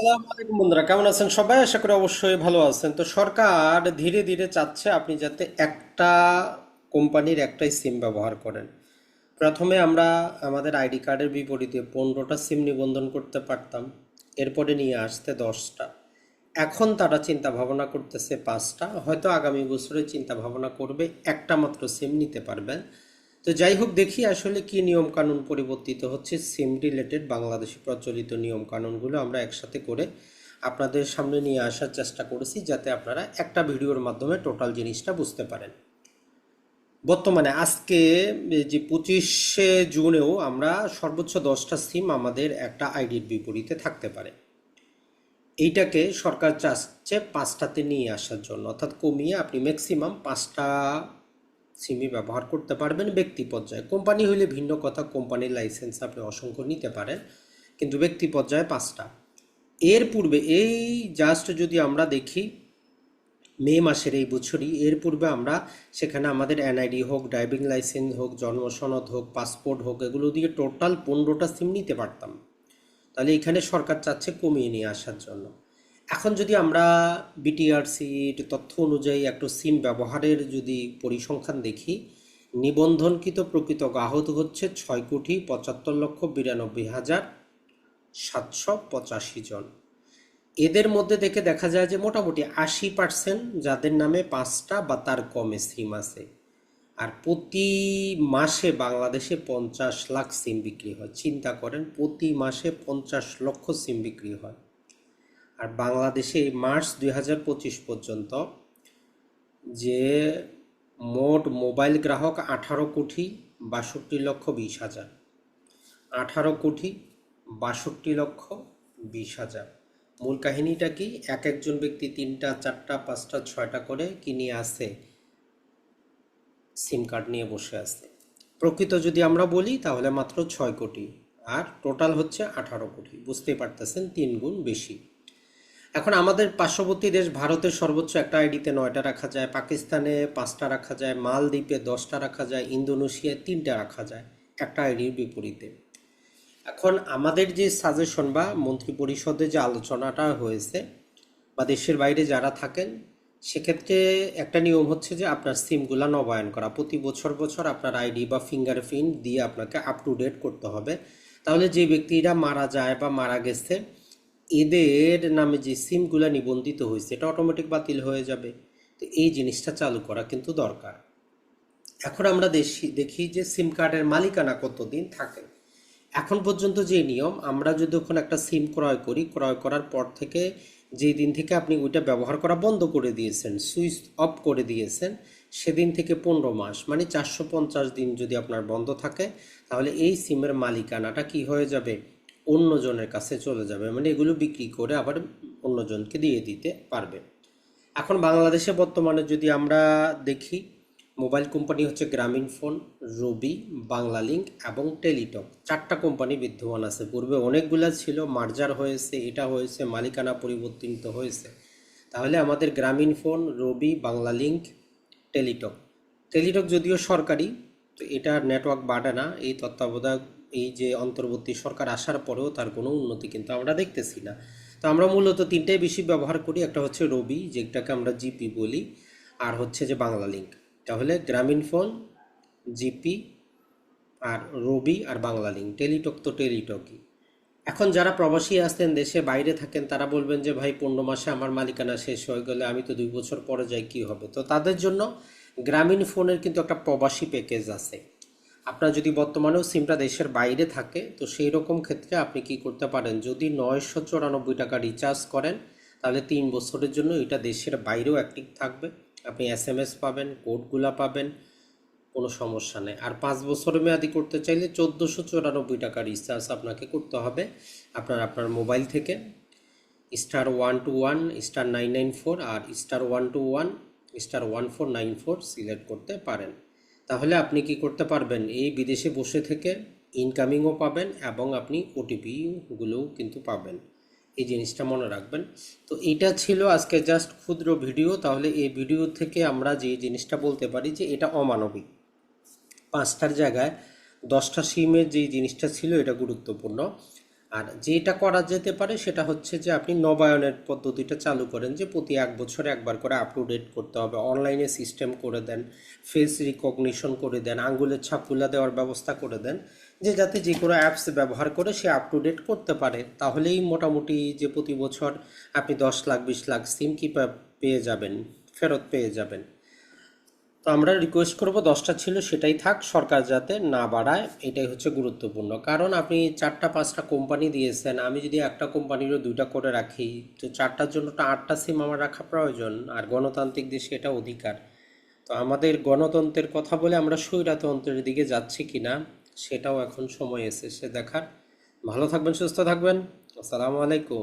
আলাইকুম বন্ধুরা, কেমন আছেন সবাই? আশা করি অবশ্যই ভালো আছেন। তো সরকার ধীরে ধীরে চাচ্ছে আপনি যাতে একটা কোম্পানির একটাই সিম ব্যবহার করেন। প্রথমে আমরা আমাদের আইডি কার্ডের বিপরীতে পনেরোটা সিম নিবন্ধন করতে পারতাম। এরপরে নিয়ে আসতে দশটা। এখন তারা চিন্তা ভাবনা করতেছে পাঁচটা। হয়তো আগামী বছরে চিন্তা ভাবনা করবে একটা মাত্র সিম নিতে পারবেন। তো যাই হোক, দেখি আসলে কি নিয়ম কানুন পরিবর্তিত হচ্ছে। সিম রিলেটেড বাংলাদেশে প্রচলিত নিয়ম কানুনগুলো আমরা একসাথে করে আপনাদের সামনে নিয়ে আসার চেষ্টা করেছি, যাতে আপনারা একটা ভিডিওর মাধ্যমে টোটাল জিনিসটা বুঝতে পারেন। বর্তমানে আজকে যে পঁচিশে জুনেও আমরা সর্বোচ্চ দশটা সিম আমাদের একটা আইডির বিপরীতে থাকতে পারে। এইটাকে সরকার চাচ্ছে পাঁচটাতে নিয়ে আসার জন্য, অর্থাৎ কমিয়ে আপনি ম্যাক্সিমাম পাঁচটা সিমই ব্যবহার করতে পারবেন ব্যক্তি পর্যায়ে। কোম্পানি হইলে ভিন্ন কথা, কোম্পানির লাইসেন্স আপনি অসংখ্য নিতে পারেন, কিন্তু ব্যক্তি পর্যায়ে পাঁচটা। এর পূর্বে, এই জাস্ট যদি আমরা দেখি, মে মাসের এই বছরই, এর পূর্বে আমরা সেখানে আমাদের এনআইডি হোক ড্রাইভিং লাইসেন্স হোক, জন্ম সনদ হোক পাসপোর্ট হোক, এগুলো দিয়ে টোটাল পনেরোটা সিম নিতে পারতাম। তাহলে এখানে সরকার চাচ্ছে কমিয়ে নিয়ে আসার জন্য। এখন যদি আমরা বিটিআরসির তথ্য অনুযায়ী একটু সিম ব্যবহারের যদি পরিসংখ্যান দেখি, নিবন্ধনকৃত প্রকৃত গ্রাহক হচ্ছে ছয় কোটি পঁচাত্তর লক্ষ বিরানব্বই হাজার সাতশো পঁচাশি জন। এদের মধ্যে দেখে দেখা যায় যে মোটামুটি আশি পার্সেন্ট যাদের নামে পাঁচটা বা তার কমে সিম আছে। আর প্রতি মাসে বাংলাদেশে পঞ্চাশ লাখ সিম বিক্রি হয়। চিন্তা করেন, প্রতি মাসে পঞ্চাশ লক্ষ সিম বিক্রি হয়। আর বাংলাদেশে মার্চ দুই হাজার পঁচিশ পর্যন্ত যে মোট মোবাইল গ্রাহক আঠারো কোটি বাষট্টি লক্ষ বিশ হাজার। আঠারো কোটি বাষট্টি লক্ষ বিশ হাজার। মূল কাহিনীটা কি? এক একজন ব্যক্তি তিনটা, চারটা, পাঁচটা, ছয়টা করে কিনে আসে? সিম কার্ড নিয়ে বসে আছে। প্রকৃত যদি আমরা বলি, তাহলে মাত্র ছয় কোটি। আর টোটাল হচ্ছে আঠারো কোটি। বুঝতেই পারতেছেন, তিন গুণ বেশি। এখন আমাদের পার্শ্ববর্তী দেশ ভারতের সর্বোচ্চ একটা আইডিতে নয়টা রাখা যায়, পাকিস্তানে পাঁচটা রাখা যায়, মালদ্বীপে দশটা রাখা যায়, ইন্দোনেশিয়ায় তিনটা রাখা যায়, একটা আইডির বিপরীতে। এখন আমাদের যে সাজেশন বা মন্ত্রী পরিষদে যে আলোচনাটা হয়েছে বা দেশের বাইরে যারা থাকেন, সেক্ষেত্রে একটা নিয়ম হচ্ছে যে আপনার সিমগুলা নবায়ন করা। প্রতি বছর বছর আপনার আইডি বা ফিঙ্গারপ্রিন্ট দিয়ে আপনাকে আপ টু ডেট করতে হবে। তাহলে যে ব্যক্তিরা মারা যায় বা মারা গেছে এদের নামে যে সিমগুলা নিবন্ধিত হয়েছে, এটা অটোমেটিক বাতিল হয়ে যাবে। তো এই জিনিসটা চালু করা কিন্তু দরকার। এখন আমরা দেখি দেখি যে সিম কার্ডের মালিকানা কতদিন থাকে। এখন পর্যন্ত যে নিয়ম, আমরা যদি যখন একটা সিম ক্রয় করি, ক্রয় করার পর থেকে যেই দিন থেকে আপনি ওইটা ব্যবহার করা বন্ধ করে দিয়েছেন, সুইচ অফ করে দিয়েছেন, সেদিন থেকে পনেরো মাস মানে চারশো পঞ্চাশ দিন যদি আপনার বন্ধ থাকে, তাহলে এই সিমের মালিকানাটা কি হয়ে যাবে? অন্যজনের কাছে চলে যাবে মানে এগুলো বিক্রি করে আবার অন্যজনকে দিয়ে দিতে পারবে। এখন বাংলাদেশে বর্তমানে যদি আমরা দেখি, মোবাইল কোম্পানি হচ্ছে গ্রামীণ ফোন, রবি বাংলা লিঙ্ক এবং টেলিটক। চারটা কোম্পানি বিদ্যমান আছে। পূর্বে অনেকগুলা ছিল, মার্জার হয়েছে, এটা হয়েছে, মালিকানা পরিবর্তিত হয়েছে। তাহলে আমাদের গ্রামীণ phone, Robi Banglalink Teletalk. Teletalk যদিও সরকারি, তো এটা নেটওয়ার্ক বাড়ে না, এই তত্ত্বাবধায়ক এই যে অন্তর্বর্তী সরকার আসার পরেও তার কোনো উন্নতি কিন্তু আমরা দেখতেছি না। তো আমরা মূলত তিনটাই বেশি ব্যবহার করি, একটা হচ্ছে রবি, যেটাকে আমরা জিপি বলি, আর হচ্ছে যে বাংলা লিঙ্ক তাহলে গ্রামীণ ফোন, জিপি আর রবি আর বাংলা লিঙ্ক টেলিটক তো টেলিটকই। এখন যারা প্রবাসী আসতেন দেশে বাইরে থাকেন, তারা বলবেন যে, ভাই, পনেরো মাসে আমার মালিকানা শেষ হয়ে গেলে আমি তো দুই বছর পরে যাই, কি হবে? তো তাদের জন্য গ্রামীণ ফোনের কিন্তু একটা প্রবাসী প্যাকেজ আছে। আপনার যদি বর্তমানেও সিমটা দেশের বাইরে থাকে, তো সেই রকম ক্ষেত্রে আপনি কি করতে পারেন? যদি নয়শো চুরানব্বই টাকা রিচার্জ করেন, তাহলে তিন বছরের জন্য এটা দেশের বাইরেও অ্যাক্টিভ থাকবে। আপনি এস এম এস পাবেন, কোডগুলা পাবেন, কোনো সমস্যা নেই। আর পাঁচ বছরের মেয়াদি করতে চাইলে চোদ্দোশো চুরানব্বই টাকা রিচার্জ আপনাকে করতে হবে। আপনার আপনার মোবাইল থেকে star one two one star nine nine four আর star one two one star one four nine four select করতে পারেন। তাহলে আপনি কি করতে পারবেন? এই বিদেশে বসে থেকে ইনকামিংও পাবেন এবং আপনি ওটিপিগুলোও কিন্তু পাবেন। এই জিনিসটা মনে রাখবেন। তো এটা ছিল আজকে জাস্ট ক্ষুদ্র ভিডিও। তাহলে এই ভিডিও থেকে আমরা যে জিনিসটা বলতে পারি যে এটা অমানবিক। পাঁচটার জায়গায় দশটা সিমের যে জিনিসটা ছিল, এটা গুরুত্বপূর্ণ। আর যেটা করা যেতে পারে সেটা হচ্ছে যে আপনি নবায়নের পদ্ধতিটা চালু করেন যে প্রতি এক বছরে একবার করে আপ টু ডেট করতে হবে। অনলাইনে সিস্টেম করে দেন ফেস রিকগনিশন করে দেন আঙ্গুলের ছাপগুলা দেওয়ার ব্যবস্থা করে দেন যে যাতে যে কোনো অ্যাপস ব্যবহার করে সে আপ টু ডেট করতে পারে। তাহলেই মোটামুটি যে প্রতি বছর আপনি দশ লাখ, বিশ লাখ সিম কি পেয়ে যাবেন, ফেরত পেয়ে যাবেন। তো আমরা রিকোয়েস্ট করব দশটা ছিল, সেটাই থাক, সরকার যাতে না বাড়ায়, এটাই হচ্ছে গুরুত্বপূর্ণ। কারণ আপনি চারটা, পাঁচটা কোম্পানি দিয়েছেন, আমি যদি একটা কোম্পানিরও দুইটা করে রাখি, তো চারটার জন্য তো আটটা সিম আমার রাখা প্রয়োজন, আর গণতান্ত্রিক দেশে এটা অধিকার। তো আমাদের গণতন্ত্রের কথা বলে আমরা স্বৈরতন্ত্রের দিকে যাচ্ছি কি না সেটাও এখন সময় এসেছে দেখার। ভালো থাকবেন, সুস্থ থাকবেন। আসসালামু আলাইকুম।